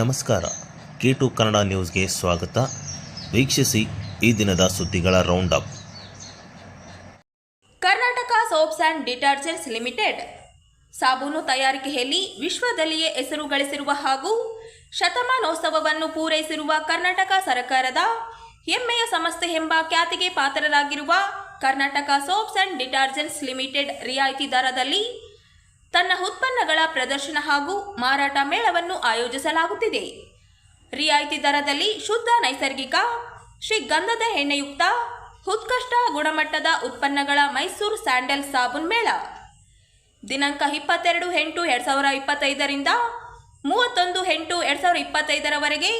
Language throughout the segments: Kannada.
ನಮಸ್ಕಾರ. ಕೆ ಟು ಕನ್ನಡ ನ್ಯೂಸ್ಗೆ ಸ್ವಾಗತ. ವೀಕ್ಷಿಸಿ ಈ ದಿನದ ಸುದ್ದಿಗಳ round up Karnataka soaps and detergents limited. ಸಾಬೂನು ತಯಾರಿಕೆಯಲ್ಲಿ ವಿಶ್ವದಲ್ಲಿಯೇ ಹೆಸರು ಗಳಿಸಿರುವ ಹಾಗೂ ಶತಮಾನೋತ್ಸವವನ್ನು ಪೂರೈಸಿರುವ ಕರ್ನಾಟಕ ಸರ್ಕಾರದ ಹೆಮ್ಮೆಯ ಸಂಸ್ಥೆ ಎಂಬ ಖ್ಯಾತಿಗೆ ಪಾತ್ರರಾಗಿರುವ Karnataka soaps and detergents limited ರಿಯಾಯಿತಿ ದರದಲ್ಲಿ ತನ್ನ ಉತ್ಪನ್ನಗಳ ಪ್ರದರ್ಶನ ಹಾಗೂ ಮಾರಾಟ ಮೇಳವನ್ನು ಆಯೋಜಿಸಲಾಗುತ್ತಿದೆ. ರಿಯಾಯಿತಿ ದರದಲ್ಲಿ ಶುದ್ಧ, ನೈಸರ್ಗಿಕ ಶ್ರೀಗಂಧದ ಎಣ್ಣೆಯುಕ್ತ, ಉತ್ಕೃಷ್ಟ ಗುಣಮಟ್ಟದ ಉತ್ಪನ್ನಗಳ ಮೈಸೂರು ಸ್ಯಾಂಡಲ್ ಸಾಬೂನ್ ಮೇಳ. ದಿನಾಂಕ ಇಪ್ಪತ್ತೆರಡು ಎಂಟು ಎರಡು ಸಾವಿರ ಇಪ್ಪತ್ತೈದರಿಂದ ಮೂವತ್ತೊಂದು ಎಂಟು ಎರಡು ಸಾವಿರ ಇಪ್ಪತ್ತೈದರವರೆಗೆ,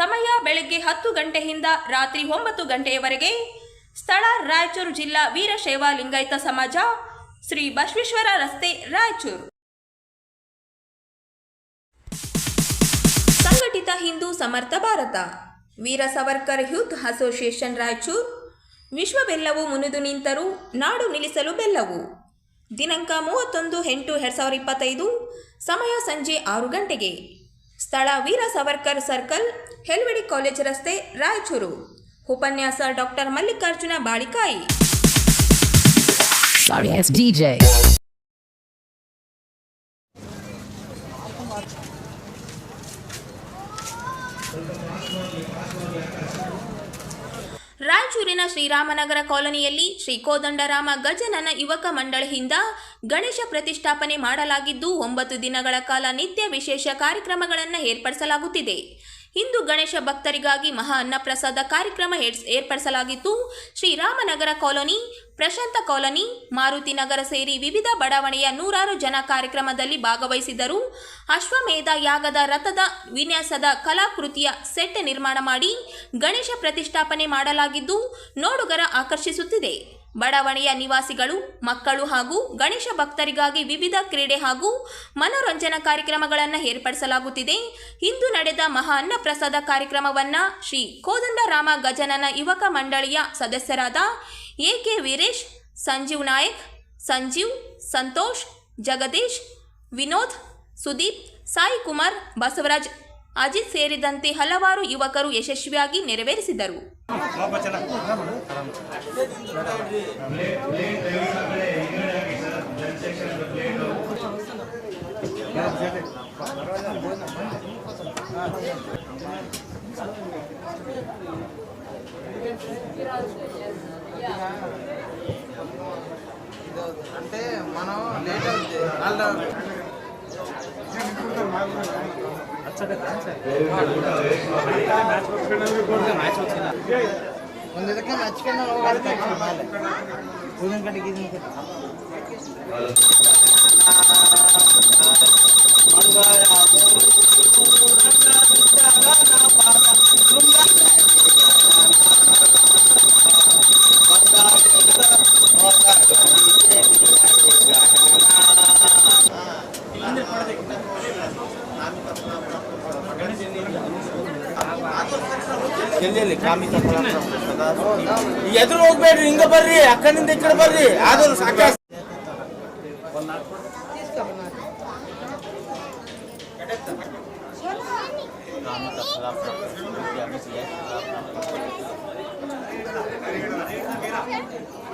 ಸಮಯ ಬೆಳಗ್ಗೆ ಹತ್ತು ಗಂಟೆಯಿಂದ ರಾತ್ರಿ ಒಂಬತ್ತು ಗಂಟೆಯವರೆಗೆ ಸ್ಥಳ ರಾಯಚೂರು ಜಿಲ್ಲಾ ವೀರಶೈವ ಲಿಂಗಾಯತ ಸಮಾಜ ಶ್ರೀ ಬಸವೇಶ್ವರ ರಸ್ತೆ, ರಾಯಚೂರು. ಸಂಘಟಿತ ಹಿಂದೂ ಸಮರ್ಥ Bharat. Veer Savarkar youth association, Raichur. ವಿಶ್ವ ಬೆಲ್ಲವು ಮುನಿದು ನಿಂತರೂ ನಾಡು ನಿಲ್ಲಿಸಲು ಬೆಲ್ಲವು. ದಿನಾಂಕ ಮೂವತ್ತೊಂದು ಎಂಟು ಎರಡು ಸಾವಿರದ ಇಪ್ಪತ್ತೈದು, ಸಮಯ ಸಂಜೆ ಆರು ಗಂಟೆಗೆ. ಸ್ಥಳ ವೀರ ಸವರ್ಕರ್ ಸರ್ಕಲ್, ಹೆಲ್ವಡಿ ಕಾಲೇಜ್ ರಸ್ತೆ, ರಾಯಚೂರು. ಉಪನ್ಯಾಸ doctor Mallikarjuna Balikai. Sorry, it's DJ. ರಾಯಚೂರಿನ ಶ್ರೀರಾಮನಗರ ಕಾಲೋನಿಯಲ್ಲಿ ಶ್ರೀ ಕೋದಂಡರಾಮ ಗಜನನ ಯುವಕ ಮಂಡಳಿಯಿಂದ ಗಣೇಶ ಪ್ರತಿಷ್ಠಾಪನೆ ಮಾಡಲಾಗಿದ್ದು ಒಂಬತ್ತು ದಿನಗಳ ಕಾಲ ನಿತ್ಯ ವಿಶೇಷ ಕಾರ್ಯಕ್ರಮಗಳನ್ನು ಏರ್ಪಡಿಸಲಾಗುತ್ತಿದೆ ಇಂದು ಗಣೇಶ ಭಕ್ತರಿಗಾಗಿ ಮಹಾ ಅನ್ನಪ್ರಸಾದ ಕಾರ್ಯಕ್ರಮ ಏರ್ಪಡಿಸಲಾಗಿತ್ತು. ಶ್ರೀರಾಮನಗರ ಕಾಲೋನಿ, ಪ್ರಶಾಂತ ಕಾಲೋನಿ, ಮಾರುತಿ ನಗರ ಸೇರಿ ವಿವಿಧ ಬಡಾವಣೆಯ ನೂರಾರು ಜನ ಕಾರ್ಯಕ್ರಮದಲ್ಲಿ ಭಾಗವಹಿಸಿದರು ಅಶ್ವಮೇಧ ಯಾಗದ ರಥದ ವಿನ್ಯಾಸದ ಕಲಾಕೃತಿಯ ಸೆಟ್ ನಿರ್ಮಾಣ ಮಾಡಿ ಗಣೇಶ ಪ್ರತಿಷ್ಠಾಪನೆ ಮಾಡಲಾಗಿದ್ದು, ನೋಡುಗರ ಆಕರ್ಷಿಸುತ್ತಿದೆ. ಬಡಾವಣೆಯ ನಿವಾಸಿಗಳು, ಮಕ್ಕಳು ಹಾಗೂ ಗಣೇಶ ಭಕ್ತರಿಗಾಗಿ ವಿವಿಧ ಕ್ರೀಡೆ ಹಾಗೂ ಮನೋರಂಜನಾ ಕಾರ್ಯಕ್ರಮಗಳನ್ನು ಏರ್ಪಡಿಸಲಾಗುತ್ತಿದೆ. ಇಂದು ನಡೆದ ಮಹಾ ಅನ್ನಪ್ರಸಾದ ಕಾರ್ಯಕ್ರಮವನ್ನು ಶ್ರೀ ಕೋದಂಡರಾಮ ಗಜನನ ಯುವಕ ಮಂಡಳಿಯ ಸದಸ್ಯರಾದ ಎ ಕೆ ವೀರೇಶ್, ಸಂಜೀವ್ ನಾಯಕ್, ಸಂಜೀವ್, ಸಂತೋಷ್, ಜಗದೀಶ್, ವಿನೋದ್, ಸುದೀಪ್ ಸಾಯಿ ಕುಮಾರ್ ಬಸವರಾಜ್ ಅಜಿತ್ ಸೇರಿದಂತೆ ಹಲವಾರು ಯುವಕರು ಯಶಸ್ವಿಯಾಗಿ ನೆರವೇರಿಸಿದರು అంటే మనం లేట్ अच्छा कर रहा है मैच मैच होती है ಒಂದು ಇದಕ್ಕೆ ಹಚ್ಕೊಂಡು ಹೋಗ್ತಾರೆ ಹೂವಿನ ಕಡೆಗೆ ಇದನ್ನ Thank you. ಎಲ್ಲೆಲ್ಲಿ ಕಾಮಿತ ಎದುರು ಹೋಗ್ಬೇಡ್ರಿ ಹಿಂಗ ಬರ್ರಿ ಅಕ್ಕನಿಂದ ಈ ಕಡೆ ಬರ್ರಿ ಆದ್ರೂ ಸಾಕ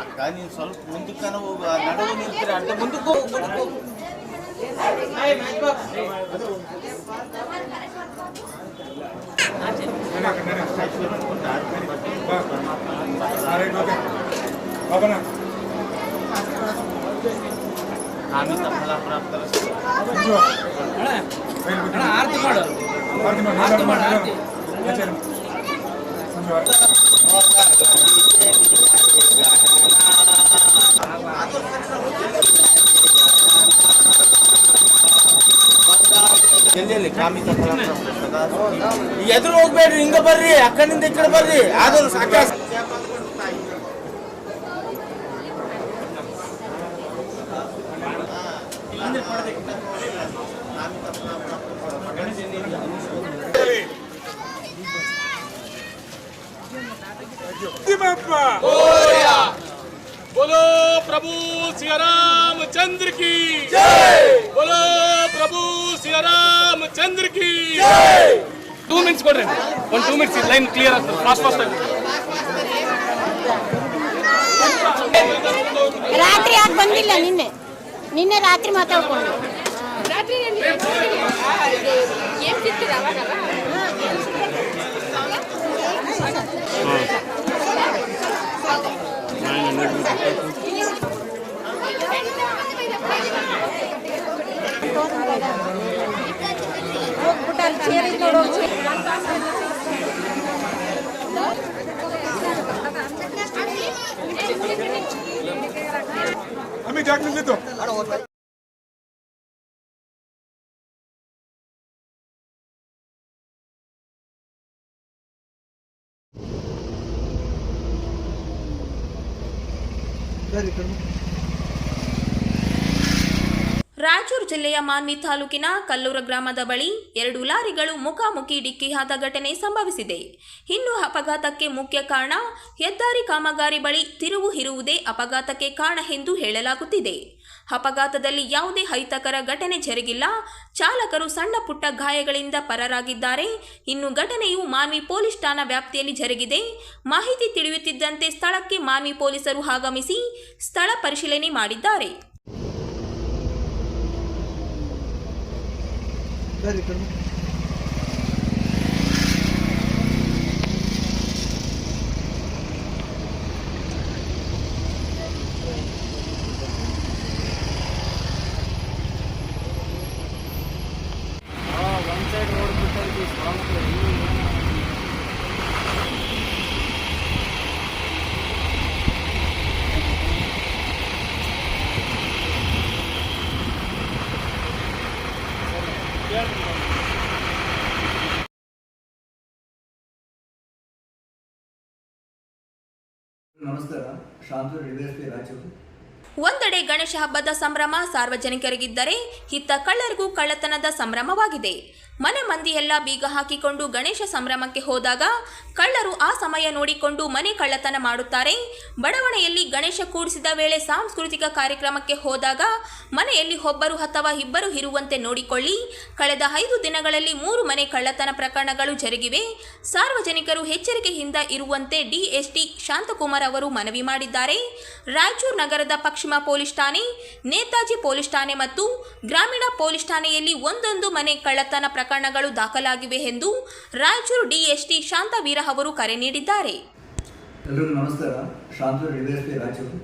ಅಕ್ಕ ನೀನ್ ಸ್ವಲ್ಪ ಮುಂದಕ್ಕನ ಹೋಗು ಆ ನಡುವೆ ನಿಂತಿರ ಅಡ್ಡ ಮುಂದಕ್ಕೆ ಹೋಗು ಮುಂದಕ್ಕೆ ಹೋಗು ಕಾಮಿತ ಫಲಾಪ್ರಾಪ್ತರ ಎಲ್ಲೆಲ್ಲಿ ಕಾಮಿತ ಫಲಾಪ್ರಾಪ್ತರ ಎದುರು ಹೋಗ್ಬೇಡ್ರಿ ಹಿಂಗ ಬರ್ರಿ ಅಕ್ಕನಿಂದ ಈ ಕಡೆ ಬರ್ರಿ ಆದ್ರೂ ಸಾಕ बोलो प्रभु सिया रामचंद्र की जय बोलो प्रभु ಬಾಬು ಸಿಯಾರಾಮ್ ಚಂದ್ರ ಕಿ ಟೂ ಮಿನಿಟ್ಸ್ ಕೊಡ್ರಿ. ಒಂದು ಟೂ ಮಿನಿಟ್ಸ್ ಲೈನ್ ಕ್ಲಿಯರ್ ಆಗ್ತದೆ. ಫಾಸ್ಟ್ ಫಾಸ್ಟ್ ಆಗಿ. ರಾತ್ರಿ ಯಾಕೆ ಬಂದಿಲ್ಲ ನಿನ್ನೆ? ನಿನ್ನೆ ರಾತ್ರಿ ಮಾತಾಡ್ಕೊಂಡು. আমি ডাক্তার নিত Gracias. ರಾಯಚೂರು ಜಿಲ್ಲೆಯ ಮಾನ್ವಿ ತಾಲೂಕಿನ ಕಲ್ಲೂರ ಗ್ರಾಮದ ಬಳಿ ಎರಡು ಲಾರಿಗಳು ಮುಖಾಮುಖಿ ಡಿಕ್ಕಿಯಾದ ಘಟನೆ ಸಂಭವಿಸಿದೆ. ಇನ್ನು ಅಪಘಾತಕ್ಕೆ ಮುಖ್ಯ ಕಾರಣ, ಹೆದ್ದಾರಿ ಕಾಮಗಾರಿ ಬಳಿ ತಿರುವು ಇರುವುದೇ ಅಪಘಾತಕ್ಕೆ ಕಾರಣ ಎಂದು ಹೇಳಲಾಗುತ್ತಿದೆ. ಅಪಘಾತದಲ್ಲಿ ಯಾವುದೇ ಅಹಿತಕರ ಘಟನೆ ಜರುಗಿಲ್ಲ. ಚಾಲಕರು ಸಣ್ಣ ಪುಟ್ಟ ಗಾಯಗಳಿಂದ ಪರರಾಗಿದ್ದಾರೆ. ಇನ್ನು ಘಟನೆಯು ಮಾನ್ವಿ ಪೊಲೀಸ್ ಠಾಣಾ ವ್ಯಾಪ್ತಿಯಲ್ಲಿ ಜರುಗಿದೆ. ಮಾಹಿತಿ ತಿಳಿಯುತ್ತಿದ್ದಂತೆ ಸ್ಥಳಕ್ಕೆ ಮಾನ್ವಿ ಪೊಲೀಸರು ಆಗಮಿಸಿ ಸ್ಥಳ ಪರಿಶೀಲನೆ ಮಾಡಿದ್ದಾರೆ. Very good. ಒಂದೆಡೆ ಗಣೇಶ ಹಬ್ಬದ ಸಂಭ್ರಮ ಸಾರ್ವಜನಿಕರಿಗಿದ್ದರೆ ಹಿತ್ತ ಕಳ್ಳರಿಗೂ ಕಳ್ಳತನದ ಸಂಭ್ರಮವಾಗಿದೆ. ಮನೆ ಮಂದಿಯೆಲ್ಲ ಬೀಗ ಹಾಕಿಕೊಂಡು ಗಣೇಶ ಸಂಭ್ರಮಕ್ಕೆ ಹೋದಾಗ ಕಳ್ಳರು ಆ ಸಮಯ ನೋಡಿಕೊಂಡು ಮನೆ ಕಳ್ಳತನ ಮಾಡುತ್ತಾರೆ. ಬಡಾವಣೆಯಲ್ಲಿ ಗಣೇಶ ಕೂಡಿಸಿದ ವೇಳೆ ಸಾಂಸ್ಕೃತಿಕ ಕಾರ್ಯಕ್ರಮಕ್ಕೆ ಹೋದಾಗ ಮನೆಯಲ್ಲಿ ಒಬ್ಬರು ಅಥವಾ ಇಬ್ಬರು ಇರುವಂತೆ ನೋಡಿಕೊಳ್ಳಿ. ಕಳೆದ ಐದು ದಿನಗಳಲ್ಲಿ ಮೂರು ಮನೆ ಕಳ್ಳತನ ಪ್ರಕರಣಗಳು ಜರುಗಿವೆ. ಸಾರ್ವಜನಿಕರು ಎಚ್ಚರಿಕೆಯಿಂದ ಇರುವಂತೆ ಡಿಎಸ್ಟಿ ಶಾಂತಕುಮಾರ್ ಅವರು ಮನವಿ ಮಾಡಿದ್ದಾರೆ. ರಾಯಚೂರು ನಗರದ ಪಶ್ಚಿಮ ಪೊಲೀಸ್ ಠಾಣೆ, ನೇತಾಜಿ ಪೊಲೀಸ್ ಠಾಣೆ ಮತ್ತು ಗ್ರಾಮೀಣ ಪೊಲೀಸ್ ಠಾಣೆಯಲ್ಲಿ ಒಂದೊಂದು ಮನೆ ಕಳ್ಳತನ ಪ್ರಕರಣಗಳು ದಾಖಲಾಗಿವೆ ಎಂದು ರಾಯಚೂರು ಡಿಎಸ್ಟಿ ಶಾಂತವೀರ ಅವರು ಕರೆ ನೀಡಿದ್ದಾರೆ. ಎಲ್ರಿಗೂ ನಮಸ್ಕಾರ. S P Raichur.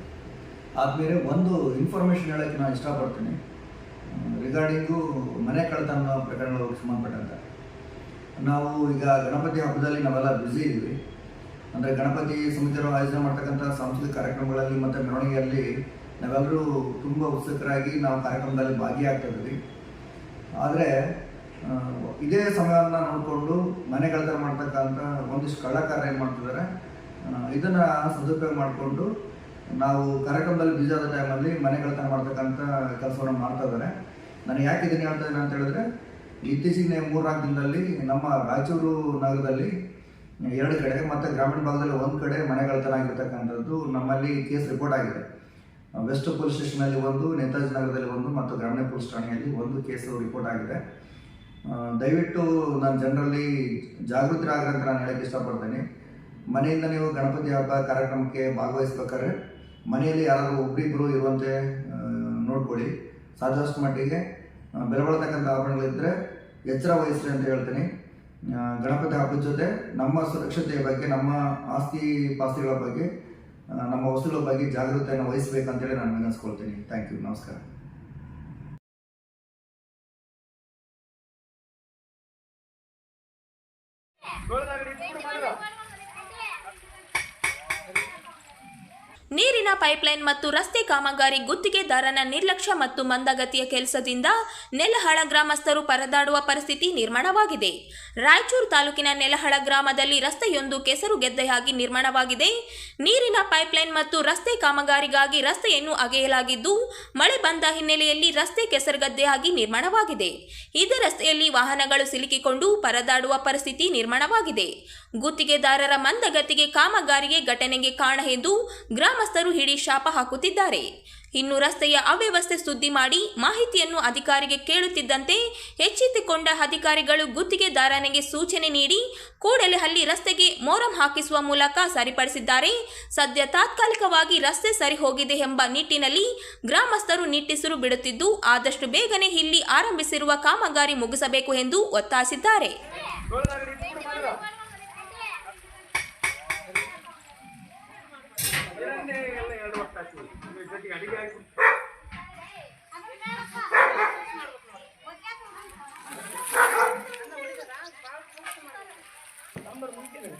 ಆದಮೇಲೆ ಒಂದು ಇನ್ಫಾರ್ಮೇಷನ್ ಹೇಳೋಕ್ಕೆ ನಾನು ಇಷ್ಟಪಡ್ತೀನಿ. ರಿಗಾರ್ಡಿಂಗು ಮನೆ ಕಳ್ಳತನ ಪ್ರಕರಣಗಳಿಗೆ ಸಂಬಂಧಪಟ್ಟಂತೆ. ನಾವು ಈಗ ಗಣಪತಿ ಹಬ್ಬದಲ್ಲಿ ನಾವೆಲ್ಲ ಬ್ಯುಸಿ ಇದ್ದೀವಿ ಅಂದರೆ ಗಣಪತಿ ಸಮಿತಿಯವರು ಆಯೋಜನೆ ಮಾಡ್ತಕ್ಕಂಥ ಸಾಂಸ್ಕೃತಿಕ ಕಾರ್ಯಕ್ರಮಗಳಲ್ಲಿ ಮತ್ತು ಮೆರವಣಿಗೆಯಲ್ಲಿ ನಾವೆಲ್ಲರೂ ತುಂಬ ಉತ್ಸುಕರಾಗಿ ನಾವು ಕಾರ್ಯಕ್ರಮದಲ್ಲಿ ಭಾಗಿಯಾಗ್ತಾ ಇದ್ದೀವಿ ಆದರೆ ಇದೇ ಸಮಯವನ್ನು ನೋಡಿಕೊಂಡು ಮನೆ ಕಳ್ಳತನ ಮಾಡ್ತಕ್ಕಂಥ ಒಂದಿಷ್ಟು ಕಳ್ಳಕಾರ್ಯ ಏನು ಮಾಡ್ತಿದ್ದಾರೆ ಇದನ್ನು ಸದುಪಯೋಗ ಮಾಡಿಕೊಂಡು ನಾವು ಕಾರ್ಯಕ್ರಮದಲ್ಲಿ ಬಿಜಾದ ಟೈಮಲ್ಲಿ ಮನೆ ಕಳ್ಳತನ ಮಾಡ್ತಕ್ಕಂಥ ಕೆಲಸವನ್ನು ಮಾಡ್ತಾ ಇದ್ದಾರೆ. ನಾನು ಯಾಕೆ ಇದನ್ನು ಹೇಳ್ತಾ ಇದ್ದೀನಿ ಅಂತ ಹೇಳಿದ್ರೆ ಇತ್ತೀಚಿನ ಮೂರ್ನಾಲ್ಕು ದಿನದಲ್ಲಿ ನಮ್ಮ ರಾಯಚೂರು ನಗರದಲ್ಲಿ ಎರಡು ಕಡೆ ಮತ್ತು ಗ್ರಾಮೀಣ ಭಾಗದಲ್ಲಿ ಒಂದು ಕಡೆ ಮನೆ ಕಳೆತನ ಆಗಿರ್ತಕ್ಕಂಥದ್ದು ನಮ್ಮಲ್ಲಿ ಕೇಸ್ ರಿಪೋರ್ಟ್ ಆಗಿದೆ. ವೆಸ್ಟ್ ಪೊಲೀಸ್ ಸ್ಟೇಷನಲ್ಲಿ ಒಂದು, ನೇತಾಜಿ ನಗರದಲ್ಲಿ ಒಂದು ಮತ್ತು ಗ್ರಾಮೀಣ ಪೊಲೀಸ್ ಠಾಣೆಯಲ್ಲಿ ಒಂದು ಕೇಸು ರಿಪೋರ್ಟ್ ಆಗಿದೆ. ದಯವಿಟ್ಟು ನಾನು ಜನರಲ್ಲಿ ಜಾಗೃತರಾಗ್ರಿ ಅಂತ ನಾನು ಹೇಳಕ್ಕೆ ಇಷ್ಟಪಡ್ತೇನೆ. ಮನೆಯಿಂದ ನೀವು ಗಣಪತಿ ಹಬ್ಬ ಕಾರ್ಯಕ್ರಮಕ್ಕೆ ಭಾಗವಹಿಸ್ಬೇಕಾದ್ರೆ ಮನೆಯಲ್ಲಿ ಯಾರಾದರೂ ಒಬ್ಬರಿಬ್ಬರು ಇರುವಂತೆ ನೋಡ್ಕೊಳ್ಳಿ. ಸಾಧ್ಯಷ್ಟು ಮಟ್ಟಿಗೆ ಬೆಳವಳತಕ್ಕಂಥ ಆಭರಣಗಳಿದ್ದರೆ ಎಚ್ಚರ ವಹಿಸ್ರಿ ಅಂತ ಹೇಳ್ತೀನಿ. ಗಣಪತಿ ಹಬ್ಬದ ಜೊತೆ ನಮ್ಮ ಸುರಕ್ಷತೆಯ ಬಗ್ಗೆ, ನಮ್ಮ ಆಸ್ತಿ ಪಾಸ್ತಿಗಳ ಬಗ್ಗೆ ನಮ್ಮ ವಸ್ತುಗಳ ಬಗ್ಗೆ ಜಾಗೃತೆಯನ್ನು ವಹಿಸಬೇಕಂತೇಳಿ ನಾನು ವಿನಂತಿಸ್ಕೊಳ್ತೀನಿ. Thank you. ನಮಸ್ಕಾರ. Bora, Davi! ನೀರಿನ ಪೈಪ್ಲೈನ್ ಮತ್ತು ರಸ್ತೆ ಕಾಮಗಾರಿ ಗುತ್ತಿಗೆದಾರನ ನಿರ್ಲಕ್ಷ್ಯ ಮತ್ತು ಮಂದಗತಿಯ ಕೆಲಸದಿಂದ ನೆಲಹಳ ಗ್ರಾಮಸ್ಥರು ಪರದಾಡುವ ಪರಿಸ್ಥಿತಿ ನಿರ್ಮಾಣವಾಗಿದೆ. ರಾಯಚೂರು ತಾಲೂಕಿನ ನೆಲಹಳ ಗ್ರಾಮದಲ್ಲಿ ರಸ್ತೆಯೊಂದು ಕೆಸರು ಗೆದ್ದೆಯಾಗಿ ನಿರ್ಮಾಣವಾಗಿದೆ. ನೀರಿನ ಪೈಪ್ಲೈನ್ ಮತ್ತು ರಸ್ತೆ ಕಾಮಗಾರಿಗಾಗಿ ರಸ್ತೆಯನ್ನು ಅಗೆಯಲಾಗಿದ್ದು, ಮಳೆ ಬಂದ ಹಿನ್ನೆಲೆಯಲ್ಲಿ ರಸ್ತೆ ಕೆಸರುಗದ್ದೆಯಾಗಿ ನಿರ್ಮಾಣವಾಗಿದೆ. ಇದೇ ರಸ್ತೆಯಲ್ಲಿ ವಾಹನಗಳು ಸಿಲುಕಿಕೊಂಡು ಪರದಾಡುವ ಪರಿಸ್ಥಿತಿ ನಿರ್ಮಾಣವಾಗಿದೆ. ಗುತ್ತಿಗೆದಾರರ ಮಂದಗತಿಗೆ ಕಾಮಗಾರಿಗೆ ಘಟನೆಗೆ ಕಾರಣ ಎಂದು ಗ್ರಾಮಸ್ಥರು ಹಿಡಿ ಶಾಪ ಹಾಕುತ್ತಿದ್ದಾರೆ. ಇನ್ನು ರಸ್ತೆಯ ಅವ್ಯವಸ್ಥೆ ಸುದ್ದಿ ಮಾಡಿ ಮಾಹಿತಿಯನ್ನು ಅಧಿಕಾರಿಗೆ ಕೇಳುತ್ತಿದ್ದಂತೆ ಎಚ್ಚೆತ್ತುಕೊಂಡ ಅಧಿಕಾರಿಗಳು ಗುತ್ತಿಗೆದಾರನಿಗೆ ಸೂಚನೆ ನೀಡಿ ಕೂಡಲೇ ಅಲ್ಲಿ ರಸ್ತೆಗೆ ಮೋರಂ ಹಾಕಿಸುವ ಮೂಲಕ ಸರಿಪಡಿಸಿದ್ದಾರೆ. ಸದ್ಯ ತಾತ್ಕಾಲಿಕವಾಗಿ ರಸ್ತೆ ಸರಿ ಹೋಗಿದೆ ಎಂಬ ನಿಟ್ಟಿನಲ್ಲಿ ಗ್ರಾಮಸ್ಥರು ನಿಟ್ಟಿಸಿರು ಬಿಡುತ್ತಿದ್ದು, ಆದಷ್ಟು ಬೇಗನೆ ಇಲ್ಲಿ ಆರಂಭಿಸಿರುವ ಕಾಮಗಾರಿ ಮುಗಿಸಬೇಕು ಎಂದು ಒತ್ತಾಯಿಸಿದ್ದಾರೆ. ಗಂಟೆ ಬರ್ತಾ ಇರ್ತೀವಿ ಜೊತೆಗೆ ಅಡಿಗೆ ಆಗಿ ನಂಬರ್ ಮುಂಚೆನೆ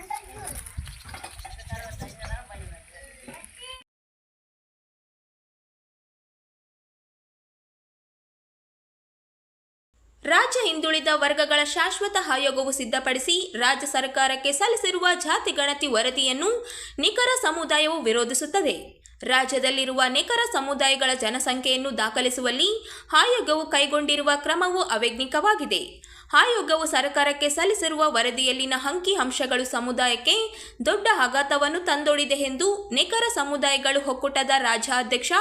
Thank you. ರಾಜ್ಯ ಹಿಂದುಳಿದ ವರ್ಗಗಳ ಶಾಶ್ವತ ಆಯೋಗವು ಸಿದ್ಧಪಡಿಸಿ ರಾಜ್ಯ ಸರ್ಕಾರಕ್ಕೆ ಸಲ್ಲಿಸಿರುವ ಜಾತಿ ಗಣತಿ ವರದಿಯನ್ನು ನಿಖರ ಸಮುದಾಯವು ವಿರೋಧಿಸುತ್ತದೆ. ರಾಜ್ಯದಲ್ಲಿರುವ ನಿಖರ ಸಮುದಾಯಗಳ ಜನಸಂಖ್ಯೆಯನ್ನು ದಾಖಲಿಸುವಲ್ಲಿ ಆಯೋಗವು ಕೈಗೊಂಡಿರುವ ಕ್ರಮವು ಅವೈಜ್ಞಿಕವಾಗಿದೆ. ಆಯೋಗವು ಸರ್ಕಾರಕ್ಕೆ ಸಲ್ಲಿಸಿರುವ ವರದಿಯಲ್ಲಿನ ಅಂಕಿ ಅಂಶಗಳು ಸಮುದಾಯಕ್ಕೆ ದೊಡ್ಡ ಆಘಾತವನ್ನು ತಂದೊಡಿದೆ ಎಂದು ನಿಖರ ಸಮುದಾಯಗಳು ಒಕ್ಕೂಟದ ರಾಜ್ಯಾಧ್ಯಕ್ಷ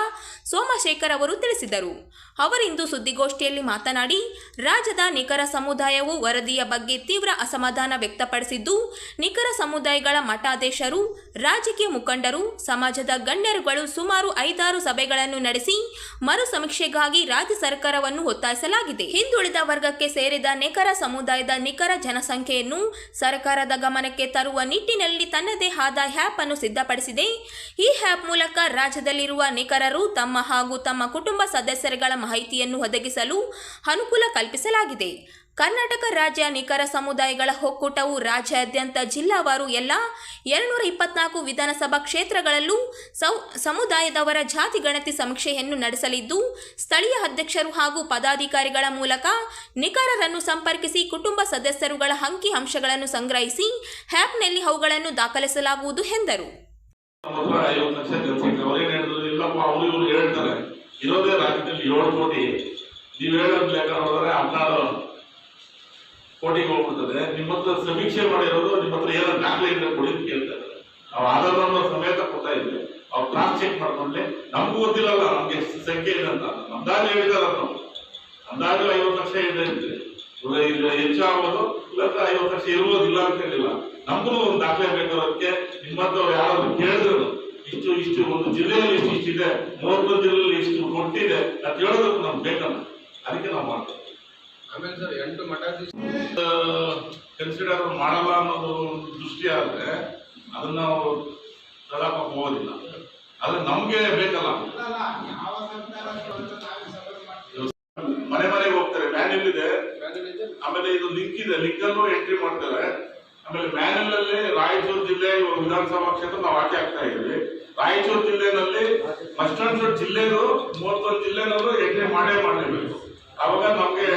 ಸೋಮಶೇಖರ್ ಅವರು ತಿಳಿಸಿದರು. ಅವರಿಂದು ಸುದ್ದಿಗೋಷ್ಠಿಯಲ್ಲಿ ಮಾತನಾಡಿ, ರಾಜ್ಯದ ನಿಖರ ಸಮುದಾಯವು ವರದಿಯ ಬಗ್ಗೆ ತೀವ್ರ ಅಸಮಾಧಾನ ವ್ಯಕ್ತಪಡಿಸಿದ್ದು, ನಿಖರ ಸಮುದಾಯಗಳ ಮಠಾಧೀಶರು, ರಾಜಕೀಯ ಮುಖಂಡರು, ಸಮಾಜದ ಗಣ್ಯರುಗಳು ಸುಮಾರು ಐದಾರು ಸಭೆಗಳನ್ನು ನಡೆಸಿ ಮರು ಸಮೀಕ್ಷೆಗಾಗಿ ರಾಜ್ಯ ಸರ್ಕಾರವನ್ನು ಒತ್ತಾಯಿಸಲಾಗಿದೆ. ಹಿಂದುಳಿದ ವರ್ಗಕ್ಕೆ ಸೇರಿದ ನಿಖರ ಸಮುದಾಯದ ನಿಖರ ಜನಸಂಖ್ಯೆಯನ್ನು ಸರ್ಕಾರದ ಗಮನಕ್ಕೆ ತರುವ ನಿಟ್ಟಿನಲ್ಲಿ ತನ್ನದೇ ಆದ ಹ್ಯಾಪ್ ಅನ್ನು ಸಿದ್ಧಪಡಿಸಿದೆ. ಈ ಹ್ಯಾಪ್ ಮೂಲಕ ರಾಜ್ಯದಲ್ಲಿರುವ ನಿಖರರು ತಮ್ಮ ಹಾಗೂ ತಮ್ಮ ಕುಟುಂಬ ಸದಸ್ಯರುಗಳ ಮಾಹಿತಿಯನ್ನು ಒದಗಿಸಲು ಅನುಕೂಲ ಕಲ್ಪಿಸಲಾಗಿದೆ. ಕರ್ನಾಟಕ ರಾಜ್ಯ ನಿಖರ ಸಮುದಾಯಗಳ ಒಕ್ಕೂಟವು ರಾಜ್ಯಾದ್ಯಂತ ಜಿಲ್ಲಾವಾರು ಎಲ್ಲ ಎರಡುನೂರ ಇಪ್ಪತ್ನಾಲ್ಕು ವಿಧಾನಸಭಾ ಕ್ಷೇತ್ರಗಳಲ್ಲೂ ಸೌ, ಸಮುದಾಯದವರ ಜಾತಿ ಗಣತಿ ಸಮೀಕ್ಷೆಯನ್ನು ನಡೆಸಲಿದ್ದು, ಸ್ಥಳೀಯ ಅಧ್ಯಕ್ಷರು ಹಾಗೂ ಪದಾಧಿಕಾರಿಗಳ ಮೂಲಕ ನಿಖರರನ್ನು ಸಂಪರ್ಕಿಸಿ ಕುಟುಂಬ ಸದಸ್ಯರುಗಳ ಅಂಕಿ ಅಂಶಗಳನ್ನು ಸಂಗ್ರಹಿಸಿ ಆ್ಯಪ್ನಲ್ಲಿ ಅವುಗಳನ್ನು ದಾಖಲಿಸಲಾಗುವುದು ಎಂದರು. ಇರೋದೇ ರಾಜ್ಯದಲ್ಲಿ ಏಳು ಕೋಟಿ. ನೀವು ಹೇಳೋದ್ ಲೆಕ್ಕ ನೋಡಿದ್ರೆ ಹದಿನಾರು ಕೋಟಿಗೆ ಹೋಗ್ಬಿಡ್ತದೆ ನಿಮ್ಮ ಹತ್ರ ಸಮೀಕ್ಷೆ ಮಾಡಿರೋದು ನಿಮ್ಮ ಹತ್ರ ಏನೋ ದಾಖಲೆ ಇದ್ರೆ ಕೊಡಿ ಅಂತ ಕೇಳ್ತಾರೆ. ನಾವು ಆಧಾರ್ ನಂಬರ್ ಸಮೇತ ಕೊಡ್ತಾ ಇದ್ವಿ. ಅವ್ರು ಕ್ರಾಸ್ ಚೆಕ್ ಮಾಡ್ಕೊಂಡ್ಲೆ ನಮಗೂ ಗೊತ್ತಿಲ್ಲಲ್ಲ ನಮ್ಗೆ ಸಂಖ್ಯೆ ಇದೆ ಅಂತ. ಅಂದಾಜು ಹೇಳಿದಾರ ಅಂದಾಜು ಐವತ್ತು ಲಕ್ಷ ಇದೆ ಹೆಚ್ಚು ಆಗೋದು ಇಲ್ಲಾಂದ್ರೆ ಐವತ್ತು ಲಕ್ಷ ಇರುವುದಿಲ್ಲ ಅಂತ ಹೇಳಿಲ್ಲ. ನಮಗೂ ಒಂದು ದಾಖಲೆ ಬೇಕಾದಕ್ಕೆ ನಿಮ್ಮಂತವ್ರು ಯಾರಾದ್ರು ಕೇಳಿದ್ರು. ಇಷ್ಟು ಇಷ್ಟು, ಒಂದು ಜಿಲ್ಲೆಯಲ್ಲಿ ಇಷ್ಟು ಇಷ್ಟಿದೆ ಮೂವತ್ತೊಂದು ಜಿಲ್ಲೆಯಲ್ಲಿ ಇಷ್ಟು ಕೊಟ್ಟಿದೆ. ಅಂತ ಹೇಳೋದಕ್ಕೆ ನಮ್ಗೆ ಬೇಕಲ್ಲ. ಅದಕ್ಕೆ ನಾವು ಮಾಡ್ತೇವೆ. ಆಮೇಲೆ ಸರ್, ಎಂಟು ಕನ್ಸಿಡರ್ ಮಾಡಲ್ಲ ಅನ್ನೋದು ಒಂದು ದೃಷ್ಟಿ ಆದ್ರೆ ಅದನ್ನ ನಾವು ತಡಾಕಕ್ಕೆ ಹೋಗೋದಿಲ್ಲ ಆದ್ರೆ ನಮ್ಗೆ ಬೇಕಲ್ಲ. ಮನೆ ಮನೆಗೆ ಹೋಗ್ತಾರೆ ಮ್ಯಾನ್ಯಲ್ ಇದೆ. ಆಮೇಲೆ ಇದು ಲಿಂಕ್ ಇದೆ ಲಿಂಕ್ ಅನ್ನು ಎಂಟ್ರಿ ಮಾಡ್ತಾರೆ. ಆಮೇಲೆ ಮ್ಯಾನ್ಯಲ್ ಅಲ್ಲಿ ರಾಯಚೂರು ಜಿಲ್ಲೆ ವಿಧಾನಸಭಾ ಕ್ಷೇತ್ರ ನಾವು ಆಯ್ಕೆ ಆಗ್ತಾ ಇದ್ವಿ ರಾಯಚೂರು ಜಿಲ್ಲೆನಲ್ಲಿ ಅಷ್ಟೊಂದು ಜಿಲ್ಲೆದು ಮೂವತ್ತೊಂದು ಜಿಲ್ಲೆನಲ್ಲೂ ಎಂಟ್ರಿ ಮಾಡೇ ಮಾಡಲೇಬೇಕು. ಅವಾಗ ನಮ್ಗೆ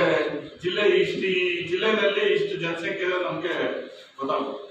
ಜಿಲ್ಲೆ ಇಷ್ಟು ಈ ಜಿಲ್ಲೆನಲ್ಲಿ ಇಷ್ಟು ಜನಸಂಖ್ಯೆ ಇದೆ ನಮ್ಗೆ ಗೊತ್ತಾಗುತ್ತೆ